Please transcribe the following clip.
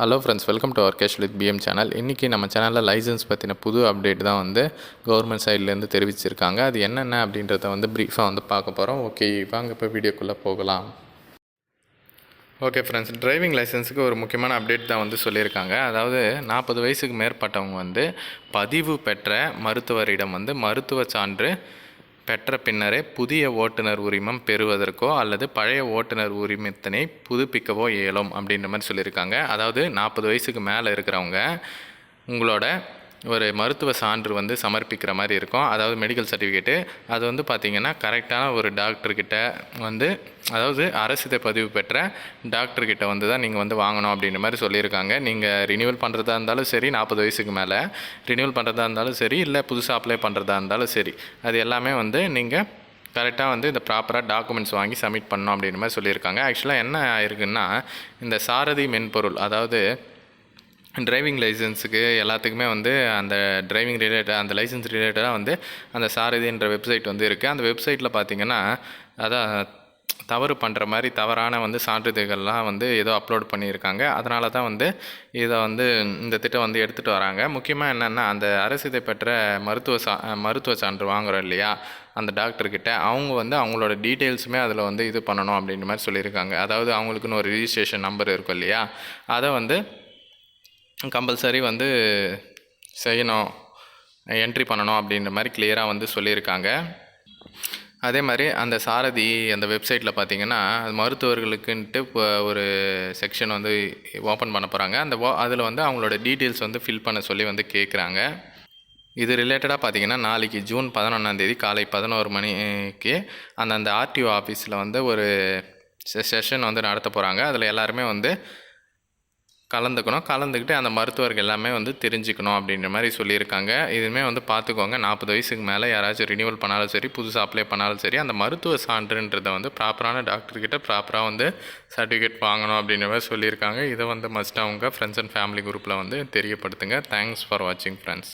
Hello friends welcome to our cash with PM channel இன்றைக்கி நம்ம சேனலில் லைசன்ஸ் பற்றின புது அப்டேட் தான் வந்து கவர்மெண்ட் சைட்லேருந்து தெரிவிச்சிருக்காங்க. அது என்னென்ன அப்படின்றத வந்து ப்ரீஃபாக வந்து பார்க்க போகிறோம் ஓகே வாங்க இப்போ வீடியோக்குள்ளே போகலாம். ஓகே ஃப்ரெண்ட்ஸ் டிரைவிங் லைசன்ஸுக்கு ஒரு முக்கியமான அப்டேட் தான் வந்து சொல்லியிருக்காங்க. அதாவது நாற்பது வயசுக்கு மேற்பட்டவங்க வந்து பதிவு பெற்ற மருத்துவரிடம் வந்து மருத்துவ சான்று பெற்ற பின்னரே புதிய ஓட்டுநர் உரிமம் பெறுவதற்கோ அல்லது பழைய ஓட்டுநர் உரிமத்தினை புதுப்பிக்கவோ இயலும் அப்படின்ற மாதிரி சொல்லியிருக்காங்க. அதாவது நாற்பது வயசுக்கு மேலே இருக்கிறவங்க உங்களோட ஒரு மருத்துவ சான்று வந்து சமர்ப்பிக்கிற மாதிரி இருக்கும். அதாவது மெடிக்கல் சர்டிஃபிகேட்டு அது வந்து பார்த்திங்கன்னா கரெக்டான ஒரு டாக்டர்கிட்ட வந்து அதாவது அரசிதை பதிவு பெற்ற டாக்டர்கிட்ட வந்து தான் நீங்கள் வந்து வாங்கணும் அப்படின்ற மாதிரி சொல்லியிருக்காங்க. நீங்கள் ரினியூவல் பண்ணுறதா இருந்தாலும் சரி நாற்பது வயசுக்கு மேலே ரினியூவல் பண்ணுறதா இருந்தாலும் சரி இல்லை புதுசாக அப்ளை பண்ணுறதா இருந்தாலும் சரி அது எல்லாமே வந்து நீங்கள் கரெக்டாக வந்து இந்த ப்ராப்பராக டாக்குமெண்ட்ஸ் வாங்கி சப்மிட் பண்ணணும் அப்படின்ற மாதிரி சொல்லியிருக்காங்க. ஆக்சுவலாக என்ன ஆயிருக்குன்னா இந்த சாரதி மென்பொருள் அதாவது டிரைவிங் லைசன்ஸுக்கு எல்லாத்துக்குமே வந்து அந்த டிரைவிங் ரிலேட்டட் அந்த லைசன்ஸ் ரிலேட்டடாக வந்து அந்த சாரதின்ற வெப்சைட் வந்து இருக்குது அந்த வெப்சைட்டில் பார்த்தீங்கன்னா அதான் தவறு பண்ணுற மாதிரி தவறான வந்து சான்றிதழ்கள்லாம் வந்து ஏதோ அப்லோட் பண்ணியிருக்காங்க. அதனால தான் வந்து இதை வந்து இந்த திட்டம் வந்து எடுத்துகிட்டு வராங்க. முக்கியமாக என்னென்னா அந்த அரசிதை பெற்ற மருத்துவ சா மருத்துவ சான்று வாங்குகிறோம் இல்லையா? அந்த டாக்டர்கிட்ட அவங்க வந்து அவங்களோட டீட்டெயில்ஸுமே அதில் வந்து இது பண்ணணும் அப்படின்ற மாதிரி சொல்லியிருக்காங்க. அதாவது அவங்களுக்குன்னு ஒரு ரிஜிஸ்ட்ரேஷன் நம்பர் இருக்கும் இல்லையா? அதை வந்து கம்பல்சரி வந்து செய்யணும் என்ட்ரி பண்ணணும் அப்படின்ற மாதிரி கிளியராக வந்து சொல்லியிருக்காங்க. அதே மாதிரி அந்த சாரதி அந்த வெப்சைட்டில் பார்த்தீங்கன்னா மருத்துவர்களுக்குன்ட்டு இப்போ ஒரு செக்ஷன் வந்து ஓப்பன் பண்ண போகிறாங்க அந்த ஓ அதில் வந்து அவங்களோட டீட்டெயில்ஸ் வந்து ஃபில் பண்ண சொல்லி வந்து கேட்குறாங்க இது ரிலேட்டடாக பார்த்தீங்கன்னா நாளைக்கு ஜூன் பதினொன்றாந்தேதி காலை பதினோரு மணிக்கு அந்த அந்த ஆர்டிஓ ஆஃபீஸில் வந்து ஒரு செஷன் வந்து நடத்த போகிறாங்க அதில் எல்லாருமே வந்து கலந்துக்கணும். கலந்துக்கிட்டு அந்த மருத்துவர்கள் எல்லாமே வந்து தெரிஞ்சுக்கணும் அப்படின்ற மாதிரி சொல்லியிருக்காங்க. இதுவுமே வந்து பார்த்துக்கோங்க. நாற்பது வயசுக்கு மேலே யாராச்சும் ரினியூவல் பண்ணாலும் சரி புதுசாக அப்ளை பண்ணாலும் சரி அந்த மருத்துவ சான்றுன்றதை வந்து ப்ராப்பரான டாக்டர்கிட்ட ப்ராப்பராக வந்து சர்டிஃபிகேட் வாங்கணும் அப்படின்ற மாதிரி சொல்லியிருக்காங்க. இதை வந்து மஸ்ட் அவங்க ஃப்ரெண்ட்ஸ் அண்ட் ஃபேமிலி குரூப்பில் வந்து தெரியப்படுத்துங்க. தேங்க்ஸ் ஃபார் வாட்சிங் ஃப்ரெண்ட்ஸ்